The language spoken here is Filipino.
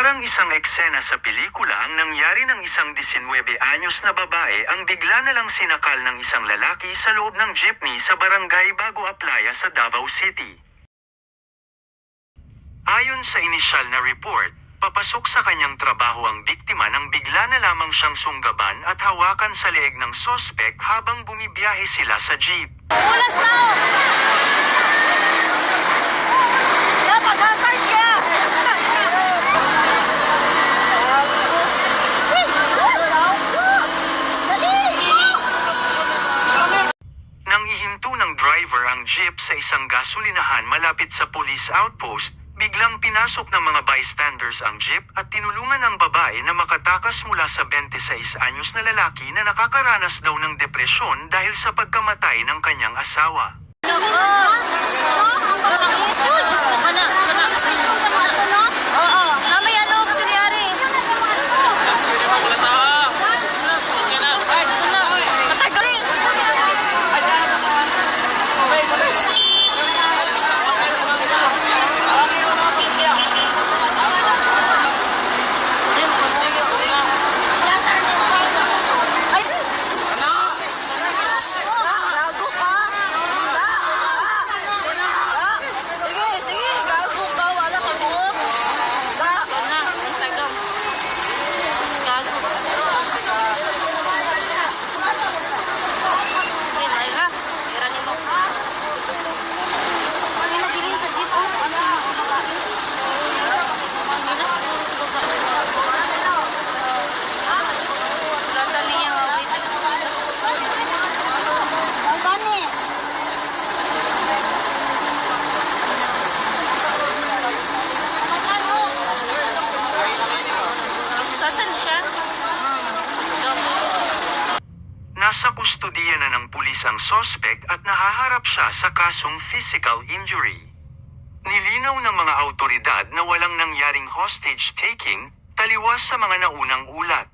Parang isang eksena sa pelikula ang nangyari ng isang 19 anyos na babae ang bigla na lang sinakal ng isang lalaki sa loob ng jeepney sa barangay Bago Aplaya sa Davao City. Ayon sa inisyal na report, papasok sa kanyang trabaho ang biktima nang bigla na lamang siyang sunggaban at hawakan sa leeg ng sospek habang bumibiyahe sila sa jeep. Ulas na jeep sa isang gasolinahan malapit sa police outpost, biglang pinasok ng mga bystanders ang jeep at tinulungan ang babae na makatakas mula sa 26 anyos na lalaki na nakakaranas daw ng depresyon dahil sa pagkamatay ng kanyang asawa. Oo, Sasan siya? Nasa kustudiya na ng pulis ang sospek at nahaharap siya sa kasong physical injury. Nilinaw ng mga autoridad na walang nangyaring hostage taking taliwas sa mga naunang ulat.